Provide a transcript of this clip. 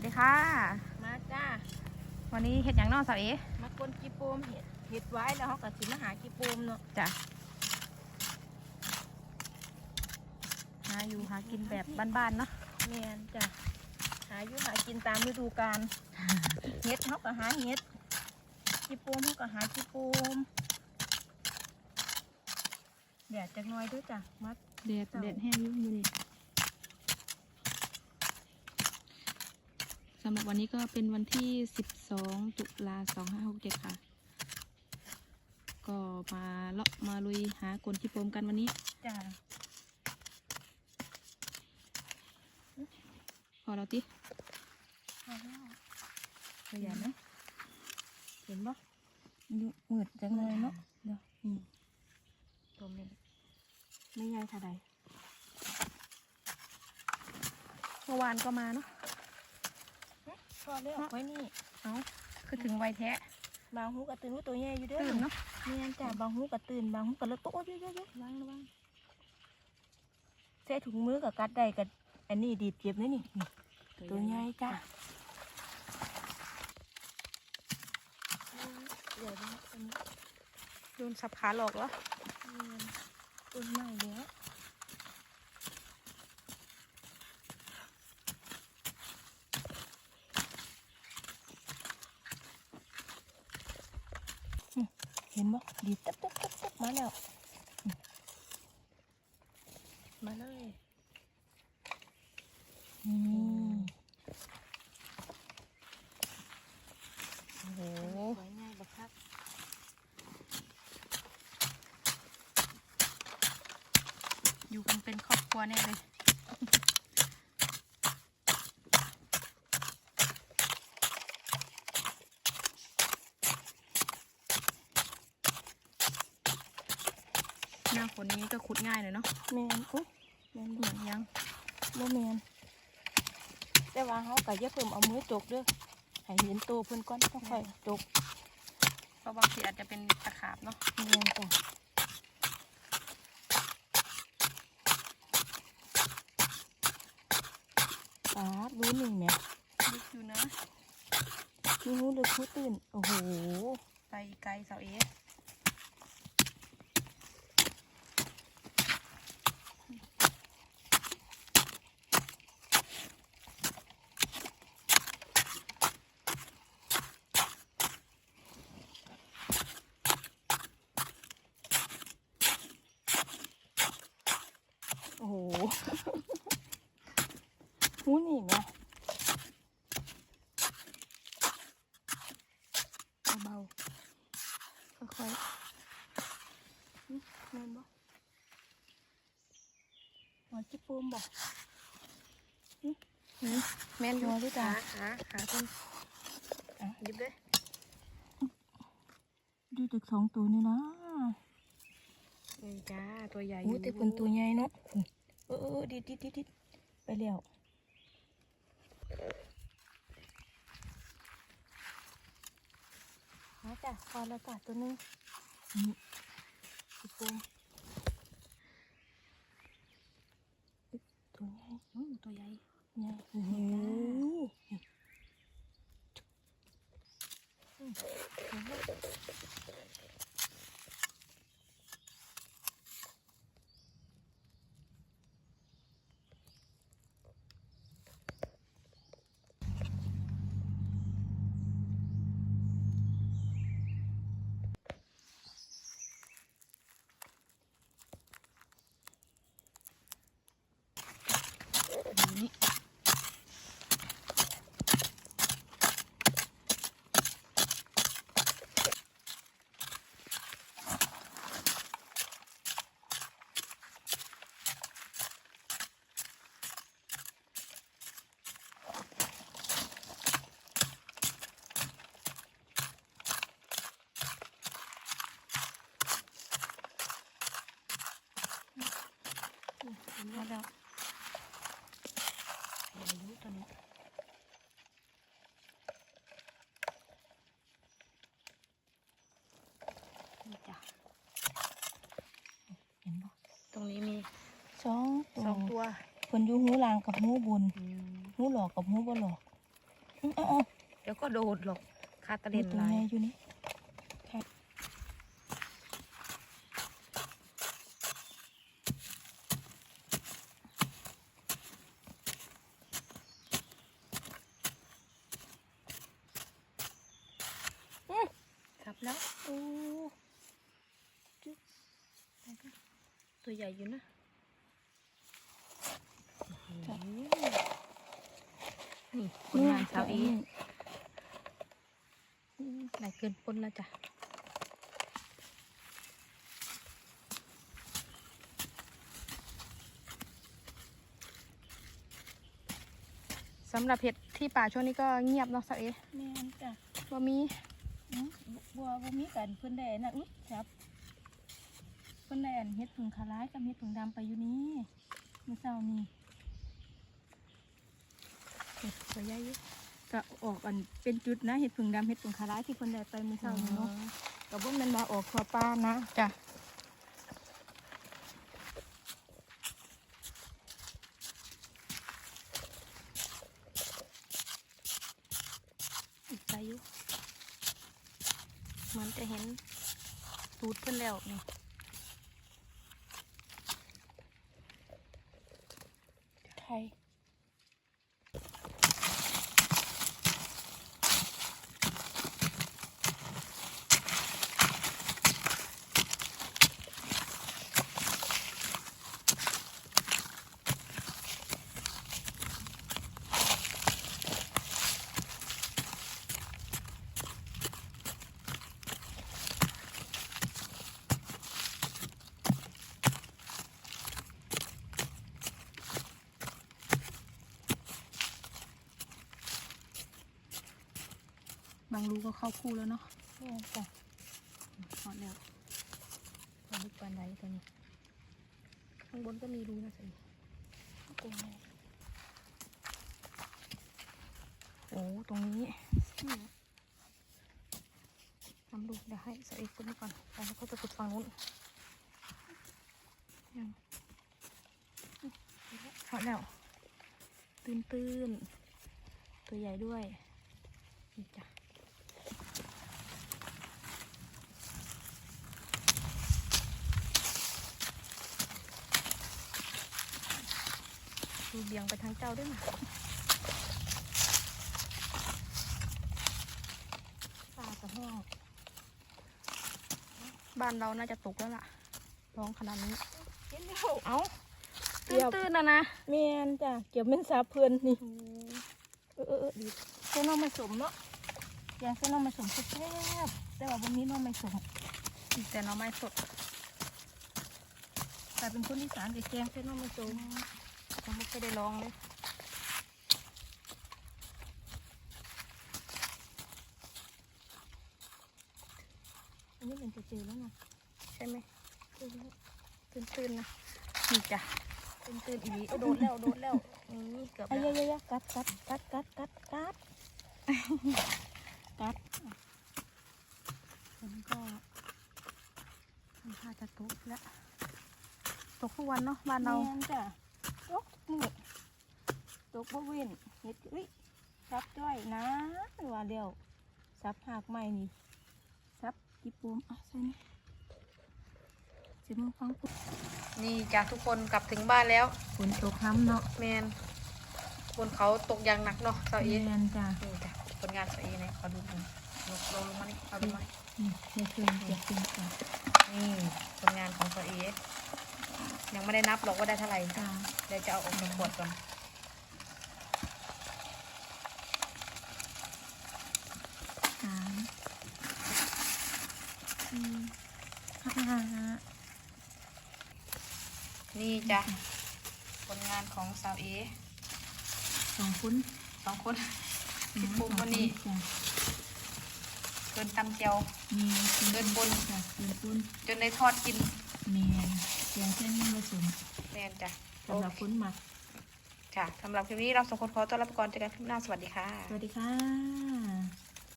วัสดีค่ะ มาจ้า วันนี้เห็ดหยังเนอกสาวเอมากวนกีโปมเห็ดเห็ดไว้แล้วเขาก็สิมาหากีโปมเนาะจ้ะหาอยู่หากินแบบบ้านๆเนาะแม่นจ้ะหาอยู่หากินตามฤดูกาลเห็ดเขาก็หาเห็ดกีโปมเขาก็หากีโปมแดดจักหน้อยด้วยจ้ะมัดเด็ดจ้ะเด็ดแห้งยุ่งอยู่ สำหรับวันนี้ก็เป็นวันที่ 12 ตุลา2567 ค่ะ ก็มาเลาะมาลุยหากลที่โปมกันวันนี้ จ้ะพอเราติเอาแล้วตัวใหญ่ไหมเห็นปะมืดจังเลยเนาะเดี๋ยวอืมตัวนี้ไม่ใหญ่เท่าใดเมื่อวานก็มาเนาะ พอแล้วไว้นี่เอาคือถึงไวแท้บางหูกระตื่นว่าตัวใหญ่อยู่เด้อตื่นเนาะแม่นจ้ะบางหูกระตื่นบางหูกระเลิกโต๊ะเยอะๆๆระวังระวังใส่ถุงมือกับกัดได้กับอันนี้ดีดเจ็บนี่นี่นี่ตัวใหญ่จ้ะเดี๋ยวนะอันนี้โดนสับขาหลอกแล้วต้นไม้แล้ว เห็นบ่ดีดตับตับตับตับมาแล้วอืมมาเลยอืมโอ้โหสวยง่ายบักคักอยู่กันเป็นครอบครัวแน่เลย หน้าฝนนี้ก็ขุดง่ายเลยเนาะแมนอุ้ยแมนเหบ่มือนยังบ่แมนแต่ว่าเขาก็อย่าเพิ่มเอามือจกเด้อให้เห็นตัวเพิ่นก่อนต้องค่อยจกเพราะบางทีอาจจะเป็นตะขาบเนาะแมนจ้ะปาดรู้หนึ่งเนี่ยลึกอยู่นะมีหูเลยคูตื่นโอ้โห ไปไกลเสาเอโอ้โห หูนี่แม่ เบา ค่อยๆหึแม่นบ่ หัวจิปูมบ่ๆหืมแม่นอยู่รอด้วยจ้าขาขาเพิ่นหยิบเลยดูตึกสองตัวนี่นะนี่จ้าตัวใหญ่อยู่แต่เพิ่นตัวใหญ่เนาะเออเออดิดดิดดิดดิดไปแล้วมาจ้ะพอแล้วจ้ะตัวนึงนี่จิปูมตัวใหญ่ อืมตัวใหญ่ ใหญ่โอ้โหอืมเห็นไหม อยู่นี่ เห็นแล้วแล้วใหญ่อยุ่ตัวนี้นี่จ้ะเห็นบ่ ตรงนี้มี สองตัว สองตัว เพิ่นอยู่หูลางกับหูบนอืมหูหลอกกับหูบ่หลอกอ๋อเดี๋ยวก็โดดหรอกคาตะๆเล่นตัวลายแม่อยู่นี่อืมครับแล้วโอ้ตัวใหญ่อยู่นะจ้ะ นี่ผลงานสาวเอไหลายเกินปนแล้วจ้ะสำหรับเห็ดที่ป่าช่วงนี้ก็เงียบเนาะสาวเอแม่นจ้ะว่ามีอื้อบัวบ่มีกันเพิ่นได้อันนะอุ๊ยครับเพิ่นได้อันเฮ็ดผึ่งคาร้ายกับเฮ็ดผึ่งดำไปอยู่นี่มื้อเช้านี่เห็ด ตัวใหญ่อยู่ก็ออกอันเป็นจุดนะเฮ็ดผึ่งดำเฮ็ดผึ่งคาร้ายที่เพิ่นได้ไปมื้อเช้านี่เนาะก็บ่แม่นว่าออกทั่วป้านะจ้ะอีกใจอยู่เหมือนจะเห็นตูดเพิ่นแล้วนี่ไทย บางรูก็เข้าคู่แล้วเนาะแม่นจ้ะพอดแล้วตัวลึกปานใดตัวนี้ ข้างบนก็มีรูนะสิตัวแม่โอ้ตรงนี้ทำดูเดี๋ยวให้ใส่อีกคนนี้ก่อนแล้วก็จะขุดฝั่งนู้นยังพอดแล้วตื้นตื้นๆตัวใหญ่ด้วยนี่จ้ะ เบี่ยงไปทางเจ้าด้วยนะปลากระห้อง บ้านเราน่าจะตกแล้วล่ะ ร้องขนาดนี้เห็นแล้วเอ้าเดี๋ยวตื้นๆนะนะแม่นจ้ะ เกี่ยวแม่นสาเพิ่นนี่เออเออเออดีเส้นน้องมาสมเนาะแกงเส้นน้องมาสมแซ่บๆแต่ว่าวันนี้น้องไม่สมแต่หน้องไม้สดแต่เป็นคนอีสานกับแกงเส้นน้องมาสม ยังไม่เคยได้ลองเลยอันนี้มันจะเจอแล้วนะใช่ไหมเจอแล้วตื้นๆนะนี่จ้ะตื้นๆอีกเอาโดดแล้วโดดแล้วอืมเกือบอ้แล้วยยๆๆกัดกัดกัดกัดกัดกัดกัดฝนก็ทำท่าจะตกแล้วตกทุกวันเนาะบ้านเราแม่นจ้ะตก มือตกบ่เว้นเฮ็ดอุ้ยซับจ้อยนะว่าเดียวซับหากใหม่นี่ซับกี่ปูมอะใส่นี่จะมึงฟังปุ๊บนี่จ้ะทุกคนกลับถึงบ้านแล้วฝนตกห้ำเนาะแมนบนเขาตกอย่างหนักเนาะเสาอีแม่นจ้ะนี่จ้ะผลงานเสาอีเนี่ยขอดูหน่อยลงลงลงมานี่เอาลงมานี่นี่นี่คือเก็บเป็นจ้ะนี่ผลงานของเสาอี ยังไม่ได้นับหรอกว่าได้เท่าไหร่จ้ะเดี๋ยวจะเอาออกจากขวดก่อนสามสี่ห้านี่จ้ะผลงานของสาวเอสองคนสองคนพี่ปูมวันนี้จ้ะเกินตำเจียวมีเกินบนจ้ะเกินปุ้นจนได้ทอดกินแมน เสียงเส้นนี่มาสมแมนจ้ะสำหรับคนหมักค่ะสำหรับคลิปนี้เราสองคนขอต้อนรับไปก่อนเจอกันคลิปหน้าสวัสดีค่ะ สวัสดีค่ะ